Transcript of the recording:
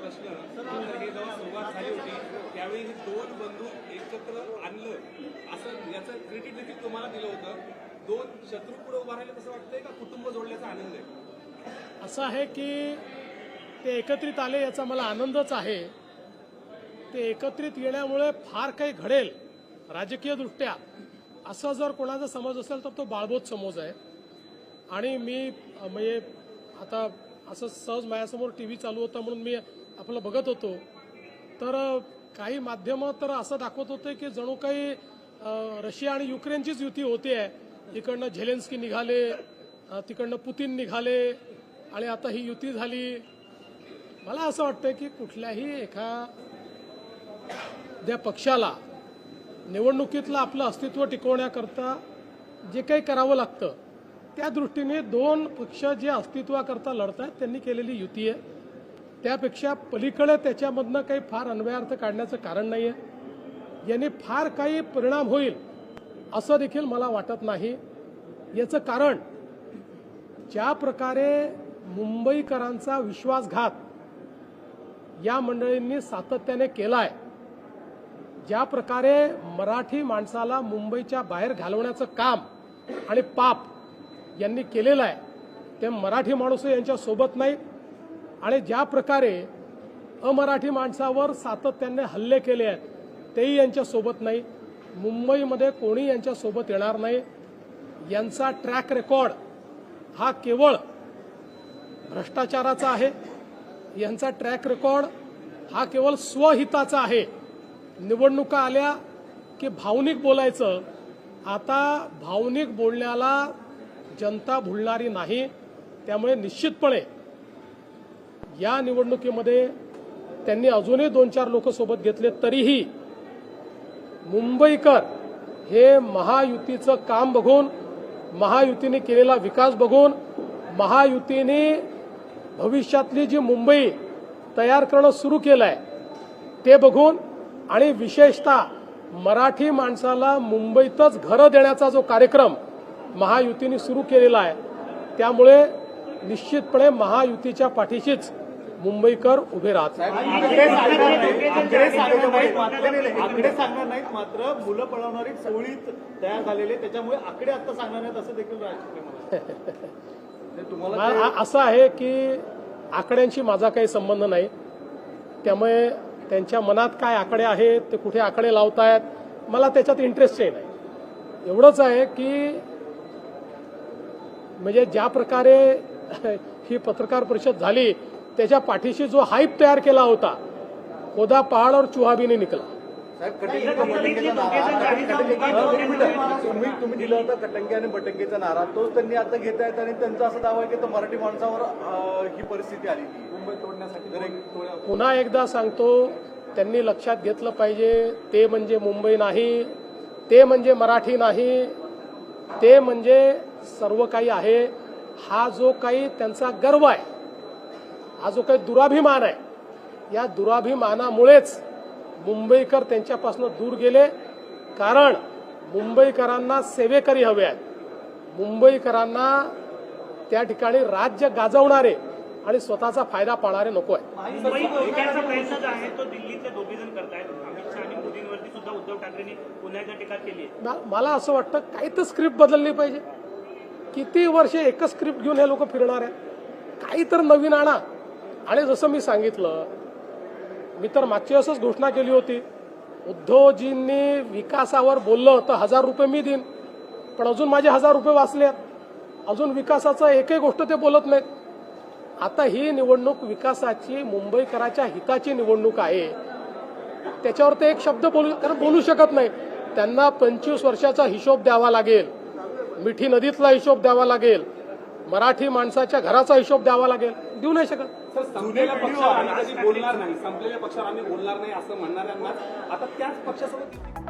प्रश्न. तर हे जेव्हा सुरुवात झाली होती त्यावेळी हे दोन बंधू एकत्र आणलं. असं याचं क्रेडिट देखील तुम्हाला दिलं होतं. दोन शत्रू पुढे उभा राहिले कसं वाटतंय का कुटुंब जोडल्याचा आनंद आहे? असं आहे की ते एकत्रित आले याचा मला आनंदच आहे. ते एकत्रित येण्यामुळे फार काही घडेल राजकीय दृष्ट्या असं जर कोणाचा समज असेल तर तो बाळबोध समज आहे. आणि मी म्हणजे आता असं सहज माझ्यासमोर टी व्ही चालू होता म्हणून मी आपलं बघत होतो. तर काही माध्यमं तर असं दाखवत होते की जणू काही रशिया आणि युक्रेनचीच युती होती. आहे इकडनं झेलेन्स्की निघाले तिकडनं पुतीन निघाले आणि आता ही युती झाली. मला असं वाटतं की कुठल्याही एका त्या पक्षाला निवडणुकीतलं आपलं अस्तित्व टिकवण्याकरता जे काही करावं लागतं त्या दृष्टीने दोन पक्ष जे अस्तित्वाकरता लढत आहेत त्यांनी केलेली युती आहे. त्यापेक्षा पलीकडे त्याच्यामधनं काही फार अन्वयार्थ काढण्याचं कारण नाही आहे यांनी फार काही परिणाम होईल असं देखील मला वाटत नाही. याचं कारण ज्या प्रकारे मुंबईकरांचा विश्वासघात या मंडळींनी सातत्याने केला आहे ज्या प्रकारे मराठी माणसाला मुंबईच्या बाहेर घालवण्याचं काम आणि पाप यांनी केलेलं आहे ते मराठी माणूस यांच्या सोबत नाहीत. आणि ज्या प्रकारे अमराठी माणसावर सातत्याने हल्ले केले आहेत तेही यांच्यासोबत नाही. मुंबईमध्ये कोणी यांच्यासोबत येणार नाही. यांचा ट्रॅक रेकॉर्ड हा केवळ भ्रष्टाचाराचा आहे. यांचा ट्रॅक रेकॉर्ड हा केवळ स्वहिताचा आहे. निवडणुका आल्या की भावनिक बोलायचं आता भावनिक बोलण्याला जनता भुलणारी नाही. त्यामुळे निश्चितपणे या निवडणुकीमध्ये त्यांनी अजूनही दोन चार लोक सोबत घेतले तरीही मुंबईकर हे महायुतीचं काम बघून महायुतीने केलेला विकास बघून महायुतीने भविष्यातली जी मुंबई तयार करणं सुरू केलं आहे ते बघून आणि विशेषतः मराठी माणसाला मुंबईतच घरं देण्याचा जो कार्यक्रम महायुतीने सुरू केलेला आहे त्यामुळे निश्चितपणे महायुतीच्या पाठीशीच मुंबईकर उभे राहतात. आकडे सांगणार नाहीत मात्र मुलं पळवणारी टोळीत तयार झालेले त्याच्यामुळे आकडे आता सांगणार नाहीत असं देखील म्हणाले. तुम्हाला असं आहे की आकड्यांशी माझा काही संबंध नाही. त्यामुळे त्यांच्या मनात काय आकडे आहेत ते कुठे आकडे लावतायत मला त्याच्यात इंटरेस्टही नाही. एवढंच आहे की म्हणजे ज्या प्रकारे ही पत्रकार परिषद झाली त्याच्या पाठीशी जो हाईप तयार केला होता खोदा पहाड और चुहा भी नहीं निकला. तुम्ही तुम्ही दिला होता कटंगे आणि बटंगेचा नारा. तोच त्यांनी आता घेत आहेत आणि त्यांचा असा दावा आहे की तो मराठी माणसावर ही परिस्थिती आली मुंबई तोडण्यासाठी पुन्हा एकदा सांगतो त्यांनी लक्षात घेतलं पाहिजे ते म्हणजे मुंबई नाही ते म्हणजे मराठी नाही ते म्हणजे सर्व काही आहे. हा जो काही त्यांचा गर्व आहे हा जो काही दुराभिमान आहे या दुराभिमानामुळेच मुंबईकर त्यांच्यापासून दूर गेले. कारण मुंबईकरांना सेवेकरी हवे आहेत. मुंबईकरांना त्या ठिकाणी राज्य गाजवणारे आणि स्वतःचा फायदा पाहणारे नको आहे मला असं वाटतं काही तर स्क्रिप्ट बदलली पाहिजे. किती वर्षे एकच स्क्रिप्ट घेऊन हे लोक फिरणार आहेत. काही तर नवीन आणा. आणि जसं मी सांगितलं मी तर मागची असंच घोषणा केली होती उद्धवजींनी विकासावर बोललं तर हजार रुपये मी देईन पण अजून माझे हजार रुपये वाचले आहेत. अजून विकासाचं एकही गोष्ट ते बोलत नाहीत. आता ही निवडणूक विकासाची मुंबईकराच्या हिताची निवडणूक आहे. त्याच्यावर ते एक शब्द बोलू कारण बोलू शकत नाही. त्यांना पंचवीस वर्षाचा हिशोब द्यावा लागेल. मिठी नदीतला हिशोब द्यावा लागेल. मराठी माणसाच्या घराचा हिशोब द्यावा लागेल. देऊ नाही शकत. सर संपलेल्या पक्षावर आम्ही कधी बोलणार नाही. संपलेल्या पक्षावर आम्ही बोलणार नाही असं म्हणणाऱ्यांना आता त्याच पक्षासोबत